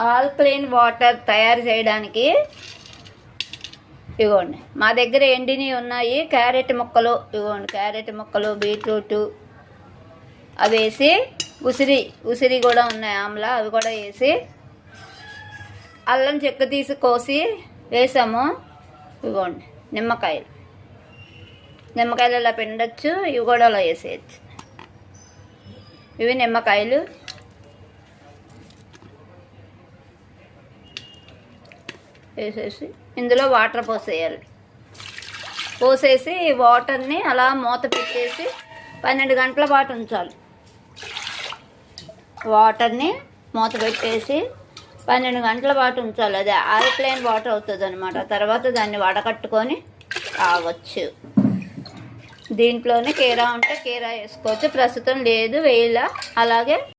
Alkaline water తయారు చేయడానికి ఇగోండి మా దగ్గర ఎండినవి ఉన్నాయి. క్యారెట్ ముక్కలు ఇగోండి క్యారెట్ ముక్కలు బీట్రూట్ అవి వేసి ఉసిరి ఉసిరి కూడా ఉన్నాయి ఆమ్లా అవి కూడా వేసి అల్లం చెక్క తీసి కోసి వేసాము. ఇగోండి నిమ్మకాయలు. నిమ్మకాయలు ఇలా పిండొచ్చు. ఇవి కూడా అలా వేసేయచ్చు. ఇవి నిమ్మకాయలు. వేసేసి ఇందులో వాటర్ పోసేయాలి. పోసేసి వాటర్ని అలా మూత పెట్టేసి పన్నెండు గంటల పాటు ఉంచాలి. వాటర్ని మూత పెట్టేసి పన్నెండు గంటల పాటు ఉంచాలి. అది ఆరిప్లైన్ వాటర్ అవుతుంది అనమాట తర్వాత దాన్ని వడకట్టుకొని తాగొచ్చు. దీంట్లోనే కీరా ఉంటే కీరా వేసుకోవచ్చు. ప్రస్తుతం లేదు వేయాల. అలాగే